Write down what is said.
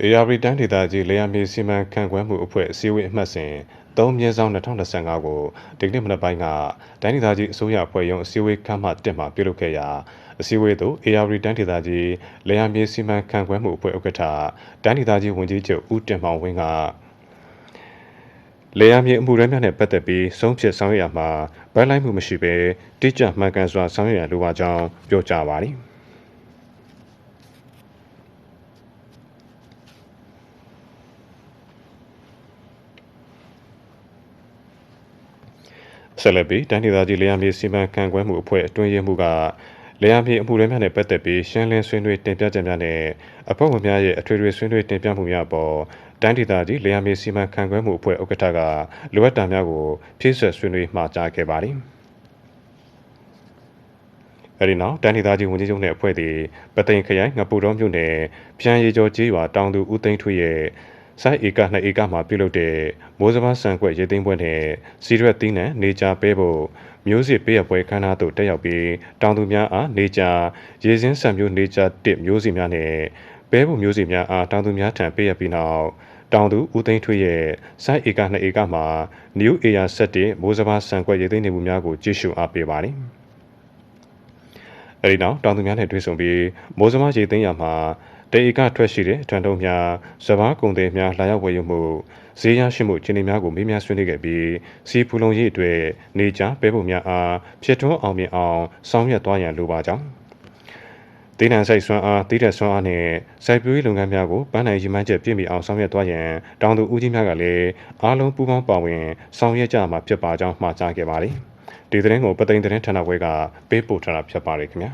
AR တန်းဒေသကြီးလေယာမြေစီမံခန့်ခွဲမှုအဖွဲ့အစည်းအဝေးအမှတ်စဉ်3မြင်းဆောင်2025ကိုဒီကနေ့မနက်ပိုင်းကတိုင်းဒေသကြီးအစိုးရအဖွဲ့ရုံးအစည်းအဝေးခန်းမတက်မှာပြုလုပ်ခဲ့ရာအစည်းအဝေးသို့ AR တန်းဒေသကြီးလေယာမြေစီမံခန့်ခွဲမှုအဖွဲ့ဥက္ကဋ္ဌတိုင်းဒေသကြီးဝန်ကြီးချုပ်ဦးတင်မောင်ဝင်းကလေယာမြေအမှုရမ်းများနဲ့ပတ်သက်ပြီးဆုံးဖြတ်ဆောင်ရွက်ရမှာဗန်းလိုက်မှုမရှိဘဲတိကျမှန်ကန်စွာဆောင်ရွက်ရလိုပါကြောင်းပြောကြားပါသည် ဆက်လက်ပြီးတိုင်းဒေသကြီးလေယာဉ်မြေစီမံခန့်ခွဲမှုအဖွဲ့အတွင်းရေးမှူးကလေယာဉ်မြေအမှုတွေများနဲ့ပတ်သက်ပြီးရှင်းလင်းဆွေးနွေးတင်ပြချက်များနဲ့အဖွဲ့ဝင်များရဲ့အထွေထွေဆွေးနွေးတင်ပြမှုများပေါ်တိုင်းဒေသကြီးလေယာဉ်မြေစီမံခန့်ခွဲမှုအဖွဲ့ဥက္ကဋ္ဌကလိုအပ်တာများကိုဖြည့်ဆွတ်ဆွေးနွေးမှာကြားခဲ့ပါသည်အဲဒီနောက်တန်ဒေသကြီးဝန်ကြီးချုပ်နဲ့အဖွဲ့သည်ပသိမ်ခရိုင်ငပူတော်မြို့နယ်ပြန်ရီကျော်ကျေးရွာတောင်သူဦးသိန်းထွေးရဲ့ စိုက်ဧက2ဧကမှာပြုလုပ်တဲ့မိုးစဘာဆန်ကွက်ရေသိမ်းပွဲနဲ့စီရွက်သီးနှံနေကြပေးဖို့မျိုးစစ်ပေးရပွဲခန်းနာသို့တက်ရောက်ပြီးတောင်သူများအားနေကြရေစင်းဆန်မျိုးနေကြတစ်မျိုးစီများနဲ့ပဲဖို့မျိုးစီများအားတောင်သူများထံပေးရပြီးနောက်တောင်သူဦးသိန်းထွေးရဲ့စိုက်ဧက2ဧကမှာ New Area 7မိုးစဘာဆန်ကွက်ရေသိမ်းနေမှုများကိုကြည့်ရှုအားပေးပါသည်အဲဒီနောက်တောင်သူများနဲ့တွေ့ဆုံပြီးမိုးစမရေသိမ်းရမှာ တေဧကထွက်ရှိတဲ့ထွန်တုံးများစဘာကုံတွေများလာရောက်ဝယ်ယူမှုဈေးရရှိမှုခြင်းတွေများကိုမေးမြန်းဆွေးနွေးခဲ့ပြီးစီဖူလုံရေးအတွက်နေကြပဲဖို့များအားဖြစ်ထွန်းအောင်မြင်အောင်ဆောင်ရွက်သွားရန်လိုပါကြောင်းဒေနန်ဆိုင်ဆွမ်းအားတည်တဲ့ဆွမ်းအားနဲ့စိုက်ပျိုးရေးလုပ်ငန်းများကိုပန်းနိုင်ရည်မှန်းချက်ပြည့်မီအောင်ဆောင်ရွက်သွားရန်တောင်သူဦးကြီးများကလည်းအားလုံးပူးပေါင်းပါဝင်ဆောင်ရွက်ကြမှာဖြစ်ပါကြောင်းမှာကြားခဲ့ပါသည်ဒီသတင်းကိုပသိမ်သတင်းဌာနခွဲကပေးပို့ထားတာဖြစ်ပါတယ်ခင်ဗျာ